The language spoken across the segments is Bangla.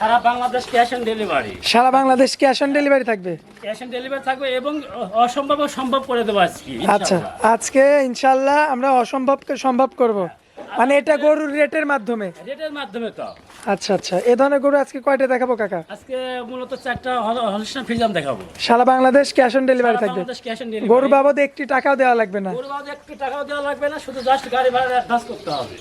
Sara Bangladesh cash on delivery. সারা বাংলাদেশ ক্যাশ অন ডেলিভারি থাকবে? ক্যাশ অন ডেলিভারি থাকবে এবং অসম্ভব সম্ভব করে দেবো আজকে আচ্ছা আজকে ইনশাল্লাহ আমরা অসম্ভবকে সম্ভব করব। মানে এটা গরুর রেটের মাধ্যমে? রেটের মাধ্যমে তো। আচ্ছা আচ্ছা। এ ধরনের গরু আজকে কয়টা দেখাবো কাকা? আজকে মূলত চারটা হলস্টান ফিজাম দেখাবো। সারা বাংলাদেশ ক্যাশ অন ডেলিভারি থাকবে। গরু বাবদ একটি টাকাও দেওয়া লাগবে না। গরু বাবদ একটু টাকাও দেওয়া লাগবে না শুধু জাস্ট গাড়ি ভাড়া অ্যাডভান্স করতে হবে।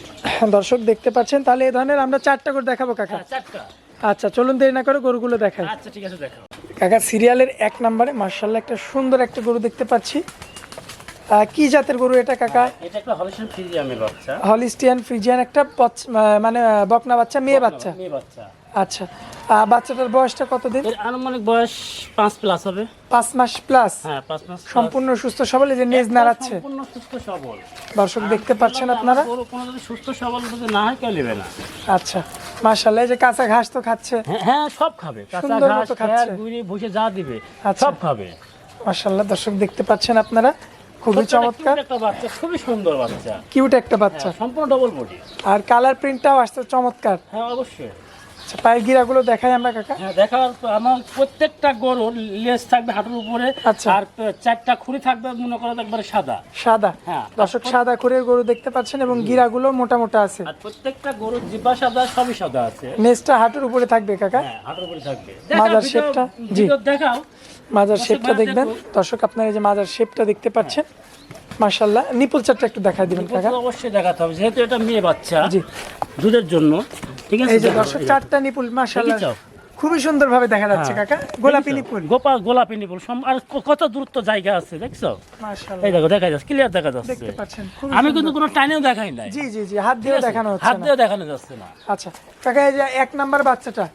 দর্শক দেখতে পাচ্ছেন তাহলে এই ধরনের আমরা চারটা করে দেখাবো কাকা। হ্যাঁ চারটা। আচ্ছা চলুন দেরি না করে গরুগুলো দেখাই। আচ্ছা ঠিক আছে দেখো কাকা সিরিয়ালের এক নম্বরে মার্শাল্লাহ একটা সুন্দর একটা গরু দেখতে পাচ্ছি। কি জাতের গরু এটা কাকা? এটা একটা হলিস্টিয়ান ফিজিয়ামের বাচ্চা। হলিস্টিয়ান ফ্রিজিয়ান একটা মানে বকনা বাচ্চা মেয়ে বাচ্চা মেয়ে বাচ্চা। আচ্ছা। বাচ্চাটার বয়সটা কতদিন? এর আনুমানিক বয়স প্লাস হবে। পাঁচ মাস প্লাস? হ্যাঁ মাস সম্পূর্ণ সুস্থ সবল যে নেজ নাড়াচ্ছে। সম্পূর্ণ সুস্থ সবল। দর্শক দেখতে পাচ্ছেন আপনারা? কোনো যদি সুস্থ সবল যদি না হয় কেউ নেবে না। আচ্ছা এই যে কাঁচা ঘাস তো খাচ্ছে। হ্যাঁ হ্যাঁ সব খাবে। কাঁচা ঘাস খাচ্ছে। ভুসে যা দিবে আচ্ছা। সব খাবে। দর্শক দেখতে পাচ্ছেন আপনারা? খুবই চমৎকার। একটা বাচ্চা খুবই সুন্দর বাচ্চা। কিউট একটা বাচ্চা। হ্যাঁ, সম্পূর্ণ ডবল বডি আর কালার প্রিন্টটাও আসছে চমৎকার। হ্যাঁ অবশ্যই। আচ্ছা পায়ের গিরাগুলো দেখাই আমরা কাকা। হ্যাঁ দেখার আমার প্রত্যেকটা গরুর লেজ থাকবে হাঁটুর উপরে আচ্ছা। আর চারটা খুঁড়ি থাকবে মনে করো একবারে সাদা। সাদা। হ্যাঁ। দর্শক সাদা করে গরু দেখতে পাচ্ছেন এবং গিরাগুলো মোটা মোটা আছে। আর প্রত্যেকটা গরুর জিব্বা সাদা সবই সাদা আছে। নেজটা হাঁটুর উপরে থাকবে কাকা? হ্যাঁ হাঁটুর উপরে থাকবে। মাজার শেপটা? জি। দেখাও। মাজার শেপটা দেখবেন। দর্শক আপনারা এই যে মাজার শেপটা দেখতে পাচ্ছেন মার্শাল্লাহ নিপুল চারটা একটু দেখাই দিবেন কাকা। অবশ্যই দেখাতে হবে যেহেতু এটা মেয়ে বাচ্চা জি। দুধের জন্য। ঠিক আছে এই যে দর্শক চারটা নিপুল মার্শাল্লাহ খুবই সুন্দর ভাবে দেখা যাচ্ছে হ্যাঁ। কাকা। গোলাপি? নিপুল। গোপা গোলাপি নিপুল। আর কত দূরত্ব জায়গা আছে দেখছ? এই দেখো দেখা যাচ্ছে ক্লিয়ার দেখা যাচ্ছে। দেখতে পাচ্ছেন আমি কিন্তু কোনো টাইনেও দেখাই নাই। জি জি জি হাত দিয়ে দেখানো হচ্ছে হাত দিয়ে দেখানো যাচ্ছে না। আচ্ছা কাকা এই যে এক নাম্বার বাচ্চাটা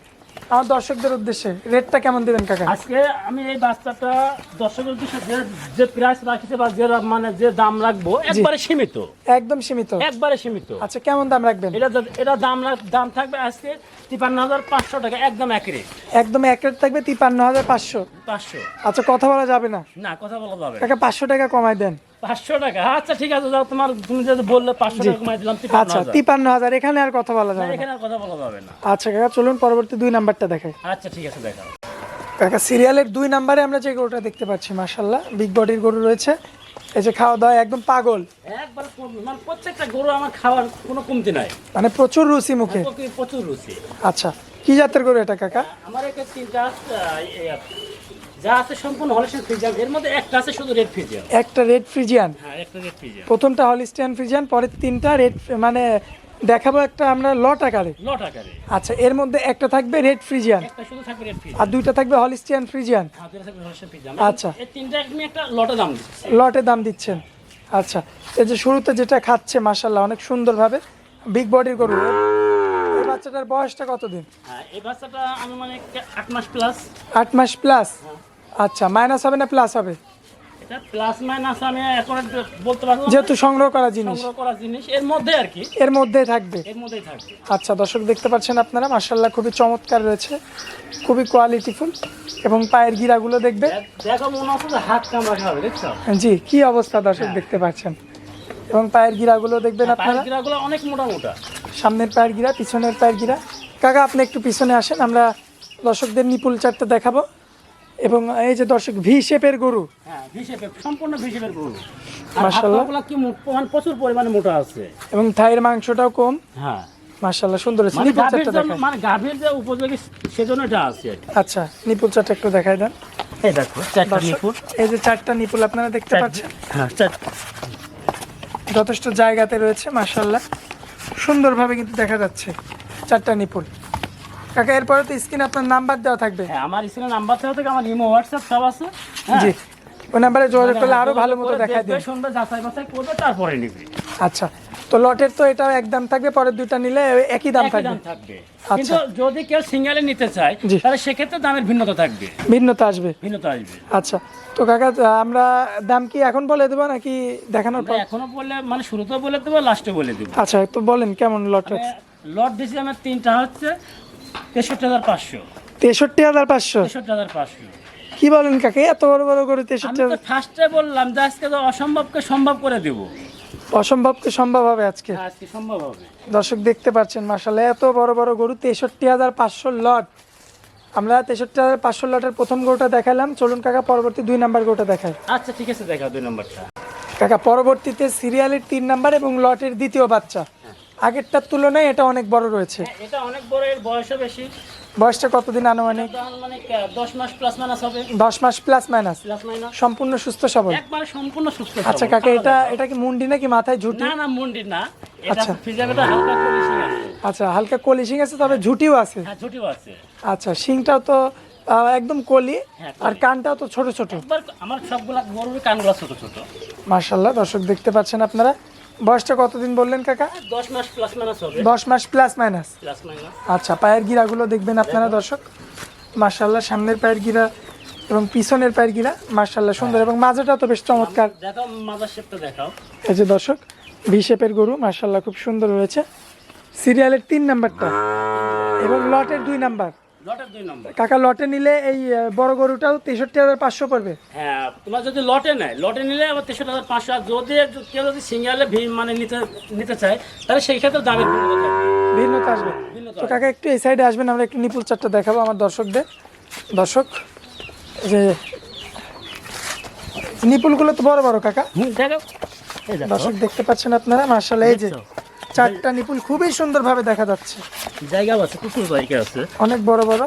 আমার দর্শকদের উদ্দেশ্যে রেটটা কেমন দিবেন কাকা? আজকে আমি এই বাচ্চাটা দর্শকের উদ্দেশ্যে যে যে প্রাইস রাখছে বা যে মানে যে দাম রাখব একবারে সীমিত। একদম সীমিত। একবারে সীমিত। আচ্ছা কেমন দাম রাখবেন? এটা এটা দাম দাম থাকবে আজকে তিপান্ন হাজার পাঁচশো টাকা একদম একরে একদম এক রেট থাকবে তিপান্ন হাজার পাঁচশো। পাঁচশো। আচ্ছা কথা বলা যাবে না? না কথা বলা যাবে। কাকা পাঁচশো টাকা কমাই দেন। পাঁচশো টাকা। আচ্ছা ঠিক আছে যাও তোমার তুমি যদি বললে পাঁচশো টাকা কমাই দিলাম আচ্ছা। তিপান্ন হাজার এখানে আর কথা বলা যাবে না এখানে আর কথা বলা যাবে না। আচ্ছা কাকা চলুন পরবর্তী দুই নাম্বারটা দেখাই। আচ্ছা ঠিক আছে দেখাও। কাকা সিরিয়ালের দুই নাম্বারে আমরা যে গরুটা দেখতে পাচ্ছি মাসাল্লাহ বিগ বডির গরু রয়েছে। এই যে খাওয়া দাওয়া একদম পাগল। একবার মানে প্রত্যেকটা গরু আমার খাওয়ার কোনো কমতি নাই। মানে প্রচুর রুচি মুখে। প্রচুর- রুচি। আচ্ছা কি জাতের গরু এটা কাকা? আমার একটা তিনটা যা আছে সম্পূর্ণ হলিস্টান ফ্রিজিয়ান। এর মধ্যে একটা আছে শুধু রেড ফ্রিজিয়ান একটা রেড ফ্রিজিয়ান হ্যাঁ একটা রেড ফ্রিজিয়ান প্রথমটা হলিস্টিয়ান ফ্রিজিয়ান পরের তিনটা রেড মানে দেখাবো একটা আমরা লট আকারে। লট আকারে। আচ্ছা এর মধ্যে একটা থাকবে রেড ফ্রিজিয়ান একটা শুধু থাকবে রেড ফ্রিজিয়ান আর দুইটা থাকবে হলিস্টিয়ান ফ্রিজিয়ান হাতে থাকবে হলিস্টান ফ্রিজিয়ান আচ্ছা। এই তিনটা আমি একটা লটে দাম দিচ্ছি। লটে দাম দিচ্ছেন। আচ্ছা এই যে শুরুতে যেটা খাচ্ছে মাসাল্লাহ অনেক সুন্দরভাবে। বিগ বডির গরু। এই বাচ্চাটার বয়সটা হ্যাঁ এই বাচ্চাটা মাস প্লাস আট মাস প্লাস আচ্ছা মাইনাস হবে না প্লাস হবে? এটা প্লাস মাইনাস আমি এখন বলতে পারব? যেহেতু সংগ্রহ করা জিনিস। সংগ্রহ করা জিনিস এর মধ্যে আর কি। এর মধ্যে থাকবে। এর মধ্যেই থাকবে। আচ্ছা দর্শক দেখতে পাচ্ছেন আপনারা খুবই চমৎকার রয়েছে খুবই কোয়ালিটিফুল এবং পায়ের গিরাগুলো দেখবে। দেখো মনে হচ্ছে যে হাত দেখছ? জি কি অবস্থা দর্শক দেখতে পাচ্ছেন। এবং পায়ের গিরাগুলো দেখবেন আপনারা। পায়ের গিরাগুলো অনেক মোটা মোটা সামনের পায়ের গিরা পিছনের পায়ের গিরা। কাকা আপনি একটু পিছনে আসেন আমরা দর্শকদের নিপুল চারটা দেখাবো। এবং এই যে দর্শক ভি শেপের গরু। হ্যাঁ ভিশেপের সম্পূর্ণ ভিশেপের গরু। মাশাআল্লাহ। কি প্রচুর পরিমাণে মোটা আছে। এবং থাইয়ের মাংসটাও কম। হ্যাঁ। সুন্দর মানে নিপুল চারটা মানে গাভীর যে উপযোগী সেজন্য এটা আছে আচ্ছা নিপুল চারটা একটু দেখাই দেন। এই দেখো চারটা নিপুর এই যে চারটা নিপুল আপনারা দেখতে পাচ্ছেন? হ্যাঁ যথেষ্ট জায়গাতে রয়েছে মার্শাল্লাহ সুন্দরভাবে কিন্তু দেখা যাচ্ছে চারটা নিপুল কাকা এরপরে তো স্ক্রিনে আপনার নাম্বার দেওয়া থাকবে। হ্যাঁ আমার স্ক্রিনে নাম্বার দেওয়া থেকে আমার ইমো হোয়াটসঅ্যাপ সব আছে হ্যাঁ। জি ওই নাম্বারে যোগাযোগ করলে আরও ভালো মতো দেখবে, দিন শুনবে যাচাই বাছাই করবে তারপরে নিবে। আচ্ছা তো লটের তো এটা একদম থাকবে পরের দুইটা নিলে একই দাম থাকবে দাম থাকবে। আচ্ছা। কিন্তু যদি কেউ সিঙ্গেলে নিতে চায় তাহলে সেক্ষেত্রে দামের ভিন্নতা থাকবে। ভিন্নতা আসবে। ভিন্নতা আসবে। আচ্ছা তো কাকা আমরা দাম কি এখন বলে দেবো নাকি দেখানোর পর? এখনও বললে মানে শুরুতেও বলে দেবো লাস্টে বলে দেবো। আচ্ছা তো বলেন কেমন লট লট দিয়েছি আমার তিনটা হচ্ছে তেষট্টি হাজার পাঁচশো। তেষট্টি হাজার পাঁচশো? তেষট্টি হাজার পাঁচশো। কি বলেন কাকে? এত বড় বড় করে তেষট্টি হাজার ফার্স্টে বললাম যে আজকে তো অসম্ভবকে সম্ভব করে দেব। অসম্ভবকে সম্ভব হবে আজকে। আজকে সম্ভব হবে। দর্শক দেখতে পাচ্ছেন মাসাল্লাহ এত বড় বড় গরু তেষট্টি হাজার পাঁচশো লট। আমরা তেষট্টি হাজার পাঁচশো লটের প্রথম গরুটা দেখালাম। চলুন কাকা পরবর্তী দুই নাম্বার গরুটা দেখায় আচ্ছা ঠিক আছে দেখা দুই নম্বরটা। কাকা পরবর্তীতে সিরিয়ালের তিন নাম্বার এবং লটের দ্বিতীয় বাচ্চা। আগেরটার তুলনায় এটা অনেক বড় রয়েছে। হ্যাঁ, এটা অনেক বড় এর বয়সও বেশি। বয়সটা কতদিন আনুমানিক? মানে দশ মাস প্লাস মাইনাস হবে। দশ মাস প্লাস মাইনাস সম্পূর্ণ সুস্থ সবল? একবারে সম্পূর্ণ সুস্থ আচ্ছা কাকা এটা এটা কি মুন্ডি নাকি মাথায় ঝুটি? না না মুন্ডি না। আচ্ছা। ফিজাবেটা হালকা আছে। আচ্ছা হালকা কলি শিং আছে তবে ঝুটিও আছে। হ্যাঁ ঝুটিও আছে। আচ্ছা শিংটাও তো একদম কলি হ্যাঁ, আর কানটাও তো ছোট ছোট। আমার সবগুলা গরুর কানগুলা ছোট ছোট। দর্শক দেখতে পাচ্ছেন আপনারা। বয়সটা কতদিন বললেন কাকা? দশ মাস প্লাস মাইনাস হবে। দশ মাস প্লাস মাইনাস প্লাস মাইনাস আচ্ছা পায়ের গিরাগুলো দেখবেন আপনারা দর্শক। মার্শাল্লাহ সামনের পায়ের গিরা এবং পিছনের পায়ের গিরা মার্শাল্লাহ সুন্দর। এবং মাঝেটা তো বেশ চমৎকার। দেখাও মাদার শেপটা দেখাও। এই যে দর্শক ভি শেপের গরু মার্শাল্লাহ খুব সুন্দর রয়েছে। সিরিয়ালের তিন নাম্বারটা। এবং লটের দুই নম্বর। কাকা লটে নিলে এই বড় গরুটাও তেষট্টি হাজার পাঁচশো পড়বে। হ্যাঁ তোমার যদি লটে নেয় লটে নিলে আবার তেষট্টি হাজার পাঁচশো। আর যদি কেউ যদি সিঙ্গেলে ভি মানে নিতে নিতে চায় তাহলে সেই ক্ষেত্রে দামের ভিন্নতা আসবে। তো কাকা একটু এই সাইডে আসবেন আমরা একটু নিপুল চারটা দেখাবো আমার দর্শকদের। দর্শক যে নিপুলগুলো তো বড় বড় কাকা। দর্শক দেখতে পাচ্ছেন আপনারা মার্শাল এই যে চারটা নিপুল খুবই সুন্দরভাবে দেখা যাচ্ছে। জায়গা আছে? প্রচুর জায়গা আছে। অনেক বড় বড়।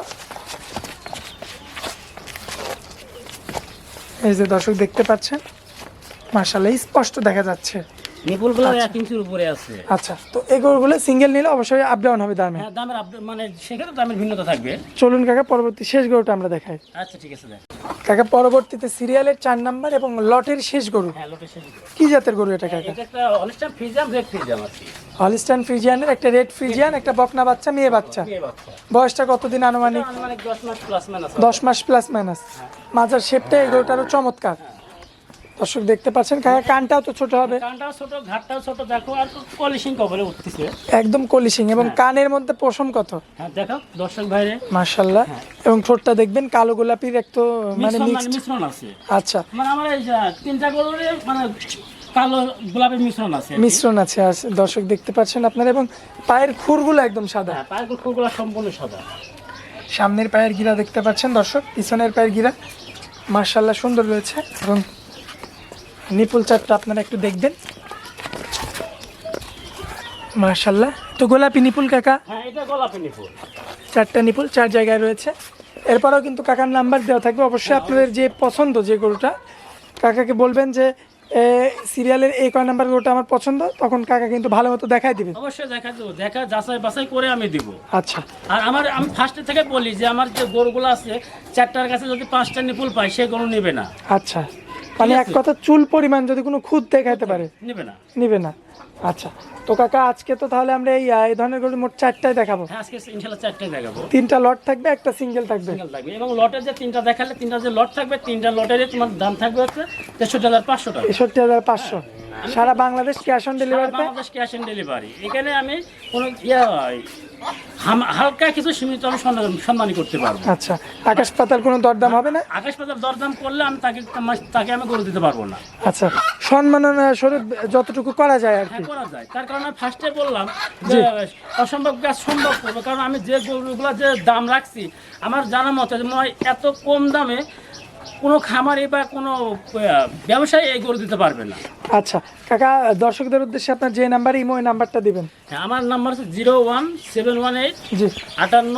এই যে দর্শক দেখতে পাচ্ছেন মার্শাল স্পষ্ট দেখা যাচ্ছে। নিপুলগুলো এক ইঞ্চির উপরে আছে। আচ্ছা তো এই গরুগুলো সিঙ্গেল নিলে অবশ্যই আপ ডাউন হবে দামে। হ্যাঁ দামের মানে সেক্ষেত্রে দামের ভিন্নতা থাকবে। চলুন কাকা পরবর্তী শেষ গরুটা আমরা দেখাই। আচ্ছা ঠিক আছে দেখ। কাকা পরবর্তীতে সিরিয়ালের চার নাম্বার এবং লটের শেষ গরু। হ্যাঁ শেষ কি জাতের গরু এটা কাকা? এটা একটা রেড ফ্রিজাম আছে। হলিস্টান ফ্রিজিয়ানের একটা রেড ফ্রিজিয়ান একটা বকনা বাচ্চা মেয়ে বাচ্চা। বয়সটা কতদিন আনুমানিক? মানে দশ মাস প্লাস মাইনাস দশ মাস প্লাস মাইনাস মাজার শেপটা এই গরুটারও চমৎকার। দর্শক দেখতে পাচ্ছেন কাকা কানটাও তো ছোট হবে। কানটাও ছোট ঘাটটাও ছোট দেখো আর পলিশিং কবলে উঠতেছে। একদম কলিশিং এবং কানের মধ্যে পশম কত? হ্যাঁ দেখো দর্শক ভাইরে। মার্শাল্লাহ এবং ঠোঁটটা দেখবেন কালো গোলাপির একটু মানে মিশ্রণ মানে মিশ্রণ আছে। আচ্ছা। মানে আমার এই তিনটা গরুরে মানে কালো গোলাপের মিশ্রণ আছে মিশ্রণ আছে দর্শক দেখতে পাচ্ছেন আপনারা এবং পায়ের খুরগুলো একদম সাদা। হ্যাঁ পায়ের খুরগুলো সম্পূর্ণ সাদা। সামনের পায়ের গিরা দেখতে পাচ্ছেন দর্শক পিছনের পায়ের গিরা। মার্শাল্লাহ সুন্দর রয়েছে। এবং নিপুল চারটা আপনারা একটু দেখবেন। মার্শাল্লাহ তো গোলাপি নিপুল কাকা? হ্যাঁ এটা গোলাপি নিপুল। চারটা নিপুল চার জায়গায় রয়েছে। এরপরেও কিন্তু কাকার নাম্বার দেওয়া থাকবে। অবশ্যই আপনাদের যে পছন্দ যে গরুটা কাকাকে বলবেন যে সিরিয়ালের এই কয় নাম্বার গরুটা আমার পছন্দ তখন কাকা কিন্তু ভালো মতো দেখাই দিবে। অবশ্যই দেখা দেবো। দেখা যাচাই বাছাই করে আমি দিব। আচ্ছা। আর আমার আমি ফার্স্টে থেকে বলি যে আমার যে গরুগুলো আছে চারটার কাছে যদি পাঁচটা নিপুল পাই সে গরু নেবে না। আচ্ছা। মানে এক কথা চুল পরিমাণ যদি কোনো খুদ দেখাইতে পারে। নিবে না। নিবে না। আচ্ছা তো কাকা আজকে তো তাহলে আমরা এই এই ধরনের গরু মোট চারটায় দেখাবো। হ্যাঁ আজকে ইনশাল্লাহ চারটাই দেখাবো। তিনটা লট থাকবে একটা সিঙ্গেল থাকবে। সিঙ্গেল থাকবে। এবং লটের যে তিনটা দেখালে তিনটা যে লট থাকবে তিনটা লটের তোমার দাম থাকবে হচ্ছে তেষট্টি হাজার পাঁচশো টাকা। তেষট্টি হাজার পাঁচশো। সারা বাংলাদেশ ক্যাশ অন সারা ডেলিভারিতে বাংলাদেশ ক্যাশ অন ডেলিভারি এখানে আমি কোনো ইয়া হালকা কিছু সীমিত আমি সম্মানী করতে পারব। আচ্ছা আকাশ পাতাল কোনো দরদাম হবে না? আকাশ পাতার দরদাম করলে আমি তাকে তাকে আমি গরু দিতে পারব না। আচ্ছা সম্মাননা স্বরূপ যতটুকু করা যায় আর হ্যাঁ কি করা যায়। তার কারণে ফার্স্টে বললাম যে অসম্ভব কাজ সম্ভব করব। কারণ আমি যে গরুগুলো যে দাম রাখছি আমার জানা মতে যে মনে এত কম দামে কোনো খামারে বা কোনো ব্যবসায় এই গরু দিতে পারবে না। আচ্ছা কাকা দর্শকদের উদ্দেশ্যে আপনার যে নাম্বার ইমো নাম্বারটা দিবেন। হ্যাঁ আমার নাম্বার হচ্ছে zero one seven one eight জি। আটান্ন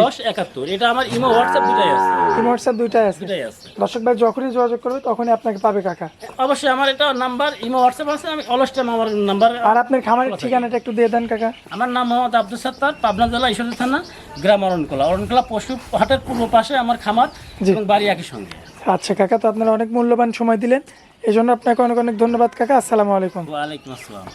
দশ একাত্তর। এটা আমার ইমো হোয়াটসঅ্যাপ দুটাই আছে। ইমো হোয়াটসঅ্যাপ দুইটাই আছে। দুটাই আছে। দর্শক ভাই যখনই যোগাযোগ করবে তখনই আপনাকে পাবে কাকা। অবশ্যই আমার এটা নাম্বার ইমো হোয়াটসঅ্যাপ আছে আমি অলস টাইম আমার নাম্বার আর আপনার খামারের ঠিকানাটা একটু দিয়ে দেন কাকা। আমার নাম মোহাম্মদ আব্দুল সত্তার পাবনা জেলা ঈশ্বরদী থানা গ্রাম অরণকলা। অরণকলা পশু হাটের পূর্ব পাশে আমার খামার। এবং বাড়ি একই সঙ্গে। আচ্ছা কাকা তো আপনারা অনেক মূল্যবান সময় দিলেন। এই জন্য আপনাকে অনেক অনেক ধন্যবাদ কাকা। আসসালামু আলাইকুম। ওয়ালাইকুম আসসালাম।